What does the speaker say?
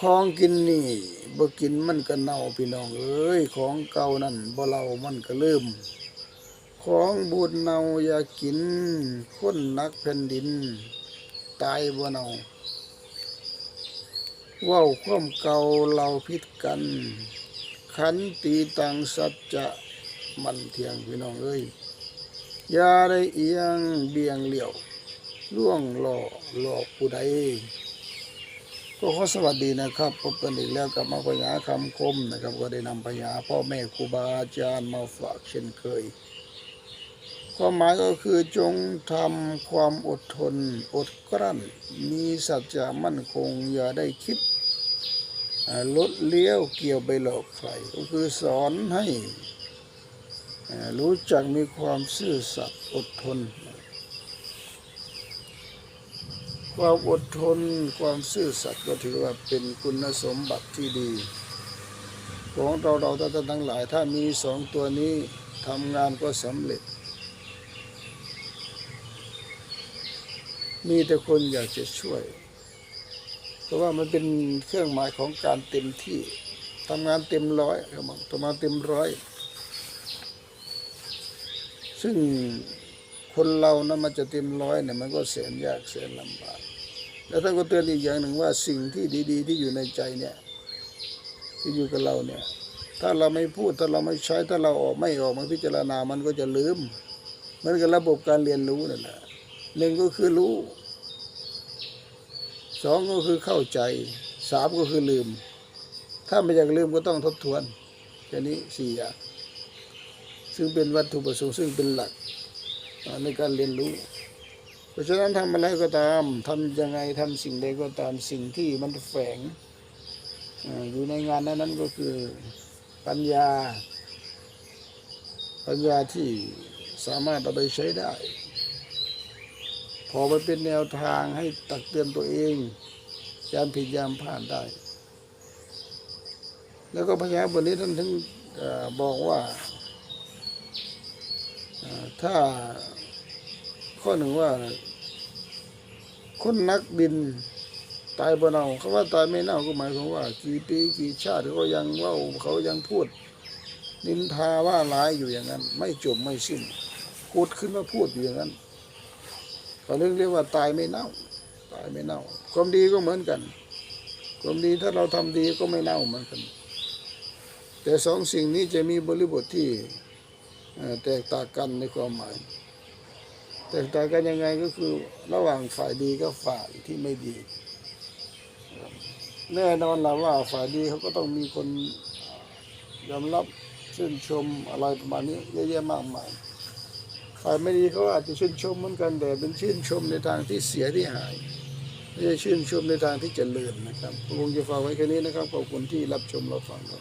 ของกินนี่บ่กินมันก็เน่าพี่น้องเอ้ยของเก่านั่นบ่เล่ามันก็ลืมของบูดเน่าอย่ากินคนนักแผ่นดิน ตายบ่เน่าว้าความเก่าเราพิดกัน ขันตีตังสัจจะมันเทียงพี่น้องเอ้ยอย่าได้เอียงเบี่ยงเหลี่ยวล่วงหลอกหลอกผู้ใด ก็ขอสวัสดีนะครับพบกันอีกแล้วกับมาพยาคำคมนะครับ ก็ได้นำพยาพ่อแม่ครูบาอาจารย์มาฝากเช่นเคยความหมายก็คือจงทำความอดทน อดกลั้น มีสัจจะมั่นคงอย่าได้คิดลดเลี้ยวเกี่ยวไปหลอกใครก็คือสอนให้รู้จักมีความซื่อสัตย์อดทน ความอดทนความซื่อสัตย์ก็ถือว่าเป็นคุณสมบัติที่ดี ของเราเราท่านทั้งหลายถ้ามีสองตัวนี้ทำงานก็สำเร็จ มีแต่คนอยากจะช่วย เพราะว่ามันเป็นเครื่องหมายของการเต็มที่ทำงานเต็มร้อยครับผมทำงานเต็มร้อย ซึ่ง คนเรานะมันจะเต็มร้อยเนี่ยมันก็แสนยากแสนลำบากแล้วท่านก็เตือนอีกอย่างหนึ่งว่าสิ่งที่ดีๆ ที่อยู่ในใจเนี่ยที่อยู่กับเราเนี่ย ถ้าเราไม่พูดถ้าเราไม่ใช้ถ้าเราออกไม่ออกมาพิจารณามันก็จะลืมเหมือนกับระบบการเรียนรู้นั่นแหละหนึ่งก็คือรู้สองก็คือเข้าใจสามก็คือลืม ถ้าไม่อยากลืมก็ต้องทบทวนแค่นี้สี่อย่างซึ่งเป็นวัตถุประสงค์ซึ่งเป็นหลัก ในการเรียนรู้ เพราะฉะนั้นทำอะไรก็ตามทำยังไงทำสิ่งใดก็ตามสิ่งที่มันแฝงอยู่ในงานนั้นนั้นก็คือปัญญา ปัญญาที่สามารถเอาไปใช้ได้ พอไปเป็นแนวทางให้ตักเตือนตัวเองยามผิดยามผ่านได้ แล้วก็พระยาบทนี้ท่านถึงอบอกว่า ถ้าข้อหนึ่งว่า คนนักบินตายบ่เน่าเขาว่าตายไม่เน่าก็หมายความว่า กี่ปีกี่ชาติเขายังเว่าเขายังพูด นินทาว่าร้ายอยู่อย่างนั้น ไม่จบไม่สิ้นพูดขึ้นมาพูดอยู่อย่างนั้นเขาเรียกเรียกว่าตายไม่เน่า ตายไม่เน่า ความดีก็เหมือนกัน ความดีถ้าเราทำดีก็ไม่เน่าเหมือนกัน แต่สองสิ่งนี้จะมีบริบทที่ แตกต่างกันในความหมาย แตกต่างกันยังไงก็คือระหว่างฝ่ายดีกับฝ่ายที่ไม่ดี แน่นอนและว่าฝ่ายดีเขาก็ต้องมีคนยอมรับชื่นชมอะไรประมาณนี้เยอะแยะมากมายฝ่ายไม่ดีเขาอาจจะชื่นชมเหมือนกันแต่เป็นชื่นชมในทางที่เสียที่หายไม่ใช่ชื่นชมในทางที่เจริญนะครับผมคงจะฝากไว้แค่นี้นะครับขอบคุณที่รับชมรับฟังครับ